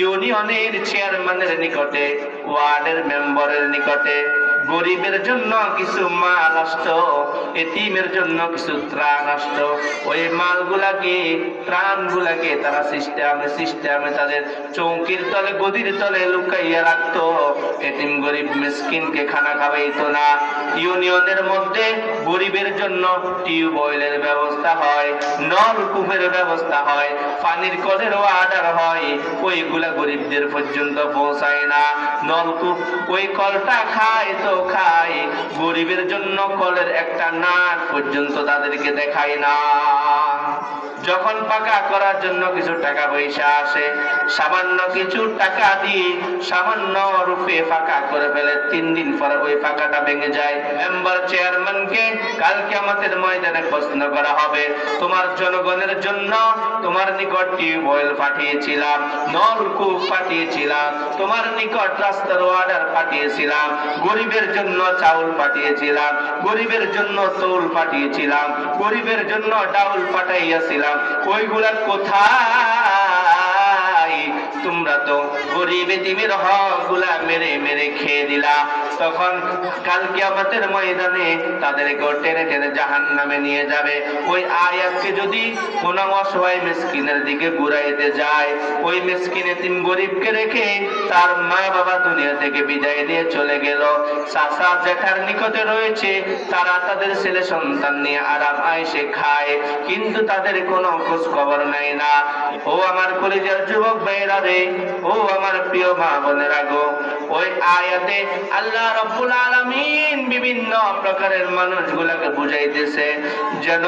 ইউনিয়নের চেয়ারম্যানের নিকটে ওয়ার্ডের মেম্বারের নিকটে গরিবের জন্য কিছু মাল আসতো, এতিমের জন্য কিছু ত্রাণ আসতো। ওই মালগুলাকে, ত্রাণগুলাকে তারা সিস্টেমে সিস্টেমে তাদের চৌকির তলে, গদির তলে লুকাইয়া রাখতো। এতিম গরিব মিসকিনকে খানা খাওয়াইতো না। ইউনিয়নের মধ্যে গরিবের জন্য টিউবওয়েলের ব্যবস্থা হয় নলকূপের ব্যবস্থা হয়, পানির কলেরও আডার হয়। ওইগুলা গরিবদের পর্যন্ত পৌঁছায় না। নলকূপ, ওই কলটা খায় তো খায়। গরিবের জন্য কলের একটা নাক পর্যন্ত তাদেরকে দেখায় না। যখন পাকা করার জন্য কিছু টাকা পয়সা আসে, সামান্য কিছু টাকা দিয়ে সামান্য রূপে ফাঁকা করে ফেলে। তিন দিন পরে ওই ফাঁকাটা ভেঙে যায়। মেম্বার চেয়ারম্যানকে কালকে আমাদের ময়দানে প্রশ্ন করা হবে, তোমার জনগণের জন্য তোমার নিকট টিউবওয়েল পাঠিয়েছিলাম, নলকূপ পাঠিয়েছিলাম, তোমার নিকট রাস্তার অর্ডার পাঠিয়েছিলাম, গরিবের জন্য চাউল পাঠিয়েছিলাম, গরিবের জন্য তৌল পাঠিয়েছিলাম, গরিবের জন্য ডাউল পাঠাইয়াছিলাম ওইগুলা কোথায়? তোমরা তো গরিবে দিমের হকগুলা মেরে মেরে খেয়ে দিলা। তখন কালকে আমাদের ময়দানে তাদেরকে টেনে টেনে জাহান নামে নিয়ে যাবে। ওই আয়াতকে যদি কোন অসহায় মিসকিনের দিকে ঘুরাইতে যায়, ওই মিসকিনে তিন গরিবকে রেখে তার মা বাবা দুনিয়া থেকে বিদায় নিয়ে চলে গেল। চাষা জেঠার নিকটে রয়েছে, তারা তাদের ছেলে সন্তান নিয়ে আরাম আয়সে খায়, কিন্তু তাদের কোনো খোঁজ খবর নেয় না। ও আমার কলেজের যুবক ভাইরা রে, ও আমার প্রিয় মা বোনেরা গো, ওই আয়াতে আল্লাহ রব্বুল আলামিন বিভিন্ন প্রকারের মানুষগুলোকে বুঝাইতেছে, যেন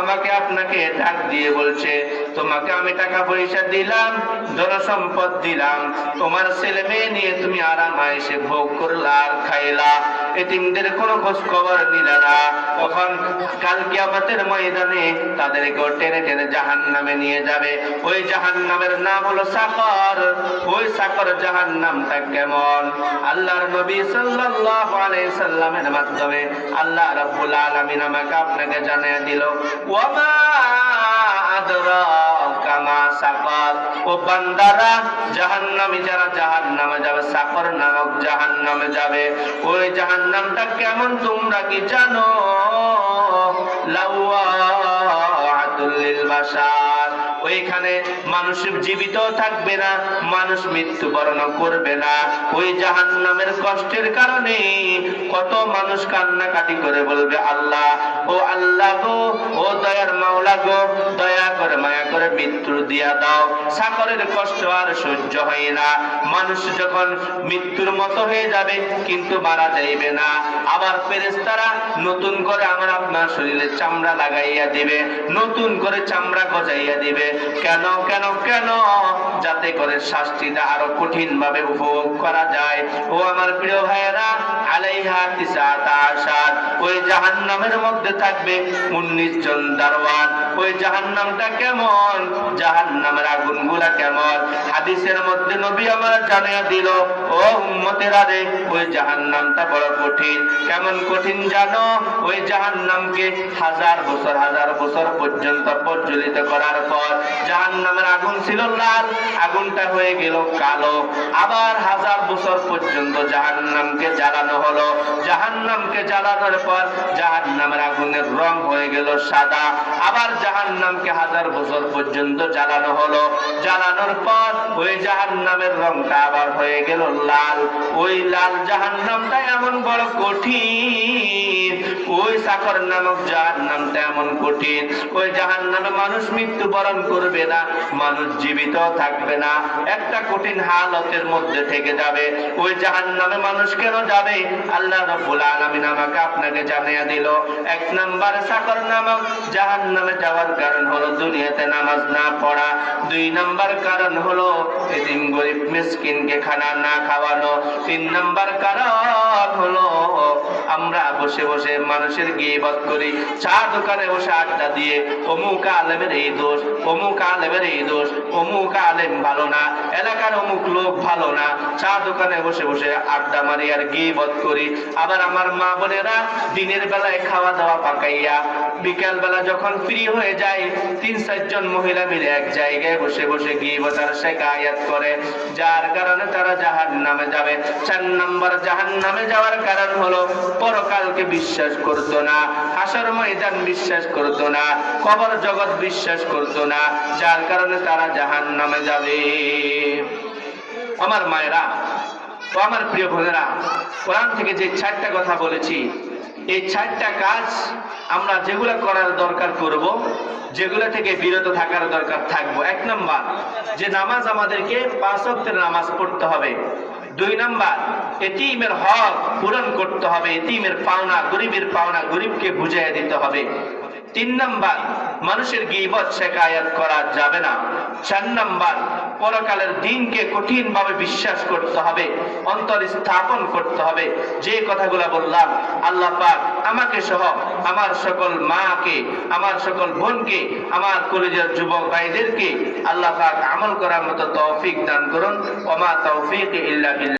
আমাকে আপনাকে ডাক দিয়ে বলছে, তোমাকে আমি টাকা পয়সা দিলাম জনসম্পদ দিলাম, তোমার ছেলে মেয়ে নিয়ে তুমি আরাম এসে ভোগ করলা আর খাইলা। এতিমদের কোনো খোঁজ খবর নিলে না। তখন কালকে আমাদের ময়দানে তাদেরকে টেনে টেনে জাহান নামে নিয়ে যাবে। ওই জাহান নামের নাম হলো সাকর। ওই সাকর জাহান নামটা কেমন? আল্লাহর নবী সাল্লাল্লাহু আলাইহি সাল্লামের মাধ্যমে আল্লাহ রাব্বুল আলামিন আমাকে আপনাকে জানিয়ে দিল ওয়ামা আদরাকা মা সাকর। ও বান্দারা, জাহান্নামে যারা জাহান্নামে যাবে, সাকর নামক জাহান্নামে যাবে। ওই জাহান্নামটা কেমন তোমরা কি জানো? ওইখানে মানুষ জীবিত থাকবে না, মানুষ মৃত্যুবরণ করবে না। ওই জাহান্নামের কষ্টের কারণে কত মানুষ কান্নাকাটি করে বলবে, আল্লাহ, ও আল্লাহ গো, ও দয়ার মাওলা গো, দয়া করে মায়া করে মৃত্যু দিয়া দাও। সাকরের কষ্ট আর সহ্য হয় না। মানুষ যখন মৃত্যুর মতো হয়ে যাবে, কিন্তু মারা যাইবে না। আবার ফেরেশতারা নতুন করে আমার আপনার শরীরে চামড়া লাগাইয়া দিবে, নতুন করে চামড়া গজাইয়া দিবে। কেন কেন কেন? যাতে করে শাস্তিটা আরও কঠিন ভাবে উপভোগ করা যায়। ও আমার প্রিয় ভাইয়েরা, আলাইহা ওই জাহান্নামের মধ্যে থাকবে উনিশ জন দারওয়ান ওই জাহান্নামটা কেমন? জাহান্নামের আগুনগুলা কেমন? হাদিসের মধ্যে নবী আমার দিল, ও ওই জাহান্নামটা বড় কঠিন। কেমন কঠিন জানো? ওই জাহান্নামকে হাজার বছর হাজার বছর পর্যন্ত প্রজ্বলিত করার পর জাহান্নামের আগুন ছিল লাল, আগুনটা হয়ে গেল কালো। আবার হাজার বছর পর্যন্ত জাহান্নামকে জ্বালানো হলো। জাহান্নামকে জ্বালানোর পর জাহান্নামের আগুনের রং হয়ে গেল সাদা। আবার জাহান্নামকে হাজার বছর পর্যন্ত জ্বালানো হলো। জ্বালানোর পর ওই জাহান্নামের রংটা আবার হয়ে গেল লাল। ওই লাল জাহান্নামটা এমন বড় কঠিন। ওই সাকর নামক জাহান্নামটা এমন কঠিন। ওই জাহান্নামে মানুষ মৃত্যুবরণ করবে না, মানুষ জীবিত থাকবে না। একটা কঠিন হালতের মধ্যে থেকে যাবে। ওই জাহান্নামে মানুষ কেন যাবে? আল্লাহ রব্বুল আলামিন আমাকে আপনাকে জানিয়ে দিল। এক নাম্বার সাকর নামক জাহান্নামে যাওয়ার কারণ হলো দুনিয়াতে নামাজ না পড়া। দুই নাম্বার কারণ হলো এদিন গরিব মিসকিনকে খানা না খাওয়ানো। তিন নাম্বার কারণ হলো আমরা বসে বসে মানুষের গিবত করি। চা দোকানে বসে আড্ডা দিয়ে, অমুক আলেমের এই দোষ, অমুক আলেমের এই দোষ, অমুক আলেম ভালো না, এলাকার অমুক লোক ভালো না। চা দোকানে বসে বসে আড্ডা মারি আর গিয়ে বাদ করি। আবার আমার মা বোনেরা দিনের বেলায় খাওয়া দাওয়া পাকাইয়া বিকাল বেলা যখন ফ্রি হয়ে যায়, তিন চারজন মহিলা মিলে এক জায়গায় বসে বসে গিবতার শেখায়াত করে। যার কারণে তারা জাহান নামে যাবে। চার নম্বর জাহান নামে যাওয়ার কারণ হলো, পরকালকে বিশ্বাস করতো না, হাসর ময়দান বিশ্বাস করতো না, কবর জগৎ বিশ্বাস করতো না, যার কারণে তারা জাহান নামে যাবে আমার মায়েরা আমার প্রিয় বোনেরা, কোরআন থেকে যে চারটা কথা বলেছি এই চারটা কাজ আমরা যেগুলো করার দরকার করব, যেগুলো থেকে বিরত থাকার দরকার থাকব। এক নাম্বার, যে নামাজ আমাদেরকে পাঁচ অক্টের নামাজ পড়তে হবে। দুই নাম্বার, এতিমের হক পূরণ করতে হবে। এতিমের পাওনা, গরিবের পাওনা, গরিবকে বুঝাইয়া দিতে হবে। তিন নাম্বার মানুষের গিবত শেখায়াত করা যাবে না। চার নাম্বার, পরকালের দিনকে কঠিন ভাবে বিশ্বাস করতে হবে, অন্তর স্থাপন করতে হবে। যে কথাগুলো বললাম, আল্লাহ পাক আমাকে সহ আমার সকল মাকে, আমার সকল বোনকে, আমার কলেজের যুবক ভাইদেরকে আল্লাহ পাক আমল করার মতো তৌফিক দান করুন। ওমা তৌফিক ইল্লা